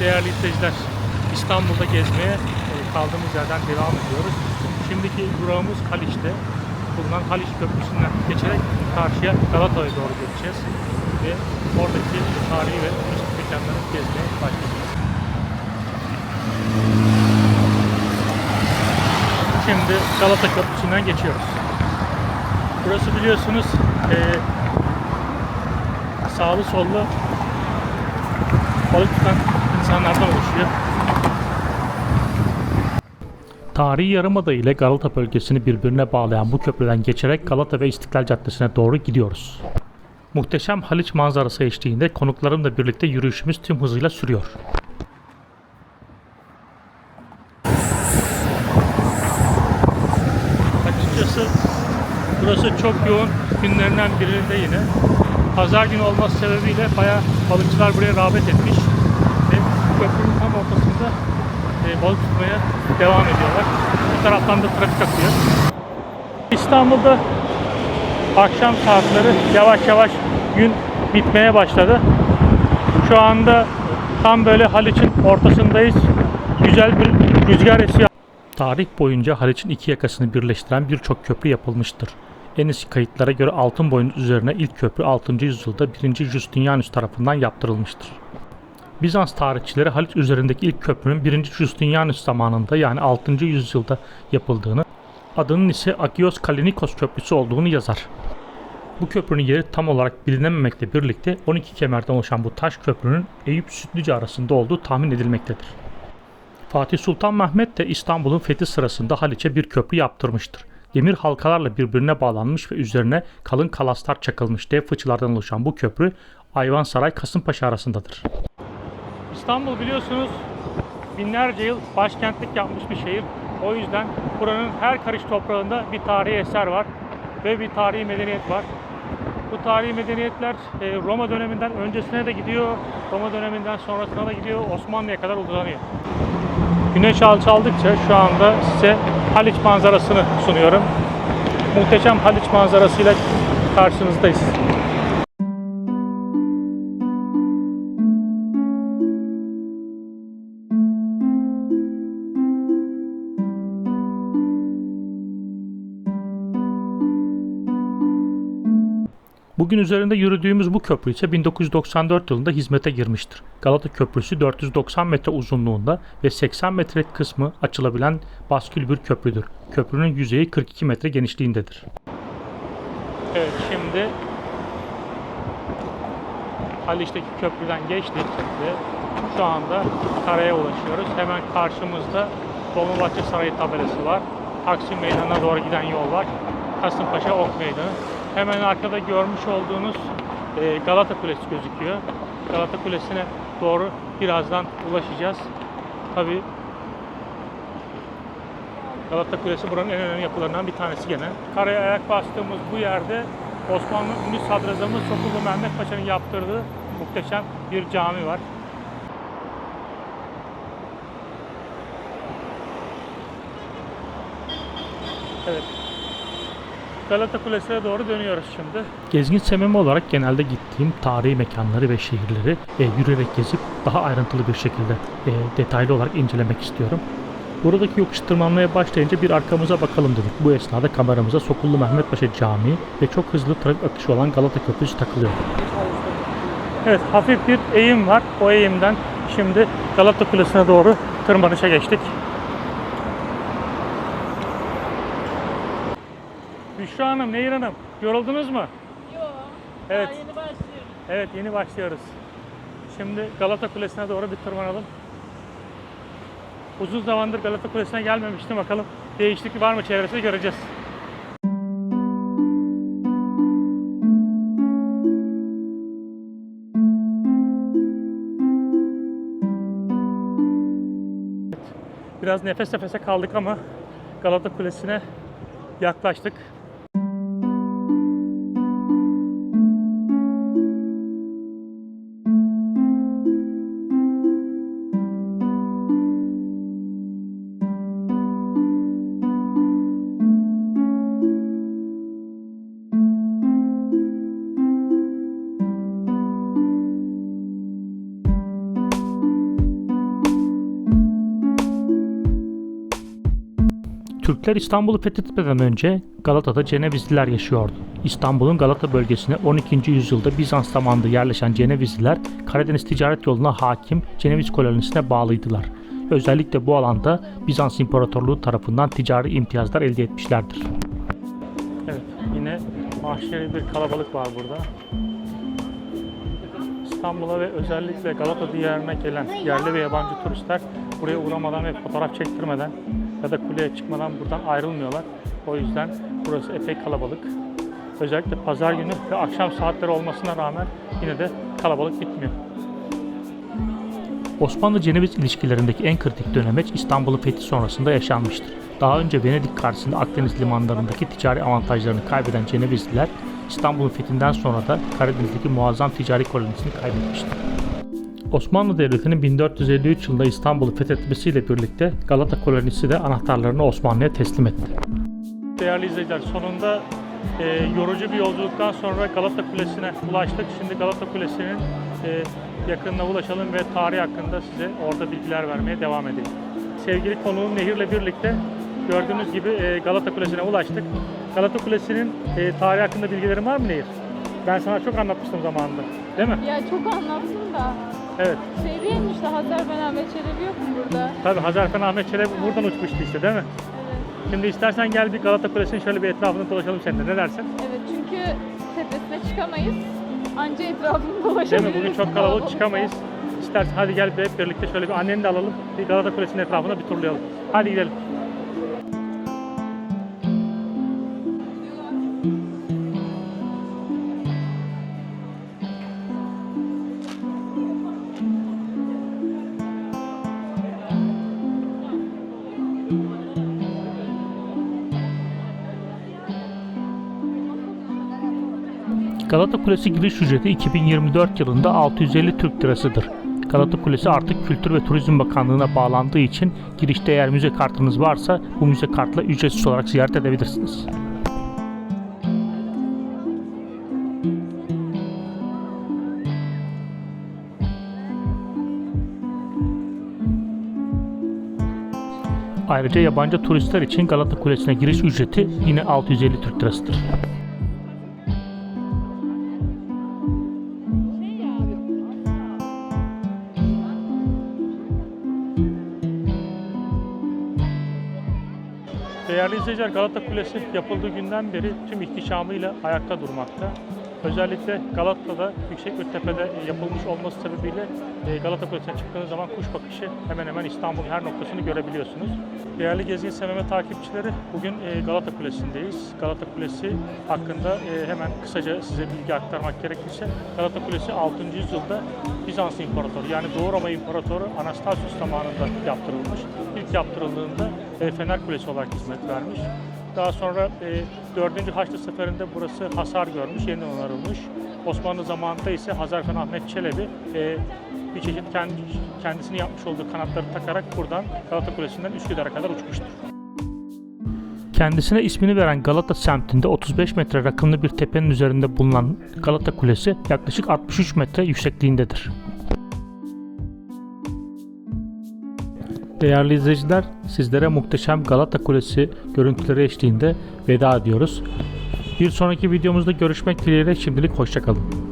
değerli izleyiciler. İstanbul'da gezmeye e, kaldığımız yerden devam ediyoruz. Şimdiki durağımız Haliç'te. Bulunan Haliç Köprüsü'nden geçerek karşıya Galata'ya doğru geçeceğiz. Ve oradaki tarihi ve turistik mekanları gezmeye başlayacağız. Şimdi Galata Köprüsü'nden geçiyoruz. Burası biliyorsunuz e, sağlı sollu balık tutan insanlardan oluşuyor. Tarihi Yarımada ile Galata bölgesini birbirine bağlayan bu köprüden geçerek Galata ve İstiklal Caddesi'ne doğru gidiyoruz. Muhteşem Haliç manzarası eşliğinde konuklarımla birlikte yürüyüşümüz tüm hızıyla sürüyor. Açıkçası burası çok yoğun günlerinden birinde yine. Pazar günü olması sebebiyle bayağı balıkçılar buraya rağbet etmiş. Köprünün tam ortasında e, balık tutmaya devam ediyorlar. Bu taraftan da trafik akıyor. İstanbul'da akşam saatleri yavaş yavaş gün bitmeye başladı. Şu anda tam böyle Haliç'in ortasındayız. Güzel bir rüzgar esiyor. Tarih boyunca Haliç'in iki yakasını birleştiren birçok köprü yapılmıştır. En eski kayıtlara göre altın boyun üzerine ilk köprü 6. yüzyılda 1. Justinianus tarafından yaptırılmıştır. Bizans tarihçileri Haliç üzerindeki ilk köprünün 1. Justinianus zamanında yani 6. yüzyılda yapıldığını, adının ise Agios Kalinikos Köprüsü olduğunu yazar. Bu köprünün yeri tam olarak bilinememekle birlikte 12 kemerden oluşan bu taş köprünün Eyüp Sütlüce arasında olduğu tahmin edilmektedir. Fatih Sultan Mehmet de İstanbul'un fethi sırasında Haliç'e bir köprü yaptırmıştır. Demir halkalarla birbirine bağlanmış ve üzerine kalın kalaslar çakılmış dev fıçılardan oluşan bu köprü Ayvansaray Kasımpaşa arasındadır. İstanbul biliyorsunuz binlerce yıl başkentlik yapmış bir şehir. O yüzden buranın her karış toprağında bir tarihi eser var ve bir tarihi medeniyet var. Bu tarihi medeniyetler e, Roma döneminden öncesine de gidiyor, Roma döneminden sonrasına da gidiyor, Osmanlı'ya kadar uzanıyor. Güneş alçaldıkça şu anda size Haliç manzarasını sunuyorum. Muhteşem Haliç manzarasıyla karşınızdayız. Bugün üzerinde yürüdüğümüz bu köprü ise 1994 yılında hizmete girmiştir. Galata Köprüsü 490 metre uzunluğunda ve 80 metrelik kısmı açılabilen baskül bir köprüdür. Köprünün yüzeyi 42 metre genişliğindedir. Evet şimdi Haliç'teki köprüden geçtik ve şu anda karaya ulaşıyoruz. Hemen karşımızda Dolmabahçe Sarayı tabelası var. Taksim Meydanı'na doğru giden yol var. Kasımpaşa Ok Meydanı. Hemen arkada görmüş olduğunuz e, Galata Kulesi gözüküyor. Galata Kulesi'ne doğru birazdan ulaşacağız. Tabi Galata Kulesi buranın en önemli yapılarından bir tanesi gene. Karaya ayak bastığımız bu yerde Osmanlı ünlü sadrazamı Sokullu Mehmet Paşa'nın yaptırdığı muhteşem bir cami var. Evet. Galata Kulesi'ne doğru dönüyoruz şimdi. Gezgin semimi olarak genelde gittiğim tarihi mekanları ve şehirleri e, yürüyerek gezip daha ayrıntılı bir şekilde e, detaylı olarak incelemek istiyorum. Buradaki yokuş tırmanmaya başlayınca bir arkamıza bakalım dedik. Bu esnada kameramıza Sokullu Mehmet Paşa Camii ve çok hızlı trafik akışı olan Galata Köprüsü takılıyor. Evet hafif bir eğim var. O eğimden şimdi Galata Kulesi'ne doğru tırmanışa geçtik. Büşra Hanım, Nehir Hanım yoruldunuz mu? Yok. Evet. Daha yeni başlıyorum. Evet yeni başlıyoruz. Şimdi Galata Kulesi'ne doğru bir tırmanalım. Uzun zamandır Galata Kulesi'ne gelmemiştim. Bakalım değişiklik var mı çevresinde göreceğiz. Biraz nefes nefese kaldık ama Galata Kulesi'ne yaklaştık. Türkler İstanbul'u fethetmeden önce Galata'da Cenevizliler yaşıyordu. İstanbul'un Galata bölgesine 12. yüzyılda Bizans zamanında yerleşen Cenevizliler Karadeniz ticaret yoluna hakim Ceneviz kolonisine bağlıydılar. Özellikle bu alanda Bizans İmparatorluğu tarafından ticari imtiyazlar elde etmişlerdir. Evet, yine mahşeri bir kalabalık var burada. İstanbul'a ve özellikle Galata diyarına gelen yerli ve yabancı turistler buraya uğramadan ve fotoğraf çektirmeden ya da kuleye çıkmadan buradan ayrılmıyorlar. O yüzden burası epey kalabalık. Özellikle pazar günü ve akşam saatleri olmasına rağmen yine de kalabalık bitmiyor. Osmanlı-Ceneviz ilişkilerindeki en kritik dönemeç İstanbul'un fethi sonrasında yaşanmıştır. Daha önce Venedik karşısında Akdeniz limanlarındaki ticari avantajlarını kaybeden Cenevizliler, İstanbul'un fethinden sonra da Karadeniz'deki muazzam ticari kolonisini kaybetmiştir. Osmanlı Devleti'nin 1453 yılında İstanbul'u fethetmesiyle birlikte Galata kolonisi de anahtarlarını Osmanlı'ya teslim etti. Değerli izleyiciler sonunda e, yorucu bir yolculuktan sonra Galata Kulesi'ne ulaştık. Şimdi Galata Kulesi'nin e, yakınına ulaşalım ve tarih hakkında size orada bilgiler vermeye devam edelim. Sevgili konuğum Nehir'le birlikte gördüğünüz gibi e, Galata Kulesi'ne ulaştık. Galata Kulesi'nin e, tarihi hakkında bilgilerin var mı Nehir? Ben sana çok anlatmıştım zamanında. Değil mi? Ya çok anlattın da Evet. şey değil mi işte Hazar Ben Ahmet Çelebi yok mu burada? Tabii Hazarfen Ahmet Çelebi buradan uçmuştu işte değil mi? Evet. Şimdi istersen gel bir Galata Kulesi'nin şöyle bir etrafını dolaşalım seninle. Ne dersin? Evet çünkü tepesine çıkamayız. Anca etrafını Değil dolaşabiliriz. mi? Bugün çok kalabalık çıkamayız. İstersen hadi gel hep birlikte şöyle bir anneni de alalım. Bir Galata Kulesi'nin etrafına bir turlayalım. Hadi gidelim. Galata Kulesi giriş ücreti 2024 yılında 650 Türk Lirasıdır. Galata Kulesi artık Kültür ve Turizm Bakanlığı'na bağlandığı için girişte eğer müze kartınız varsa bu müze kartla ücretsiz olarak ziyaret edebilirsiniz. Ayrıca yabancı turistler için Galata Kulesi'ne giriş ücreti yine 650 Türk Lirasıdır. Değerli izleyiciler Galata Kulesi yapıldığı günden beri tüm ihtişamıyla ayakta durmakta. Özellikle Galata'da yüksek bir tepede yapılmış olması sebebiyle e, Galata Kulesi'ne çıktığınız zaman kuş bakışı hemen hemen İstanbul'un her noktasını görebiliyorsunuz. Değerli Gezgin SMM takipçileri bugün e, Galata Kulesi'ndeyiz. Galata Kulesi hakkında e, hemen kısaca size bilgi aktarmak gerekirse Galata Kulesi 6. yüzyılda Bizans İmparatoru yani Doğu Roma İmparatoru Anastasius zamanında yaptırılmış. İlk yaptırıldığında Fener Kulesi olarak hizmet vermiş. Daha sonra e, 4. Haçlı Seferi'nde burası hasar görmüş, yeniden onarılmış. Osmanlı zamanında ise Hazarfen Ahmet Çelebi e, bir çeşit kendi, kendisini yapmış olduğu kanatları takarak buradan Galata Kulesi'nden Üsküdar'a kadar uçmuştur. Kendisine ismini veren Galata semtinde 35 metre rakımlı bir tepenin üzerinde bulunan Galata Kulesi yaklaşık 63 metre yüksekliğindedir. Değerli izleyiciler, sizlere muhteşem Galata Kulesi görüntüleri eşliğinde veda ediyoruz. Bir sonraki videomuzda görüşmek dileğiyle şimdilik hoşçakalın.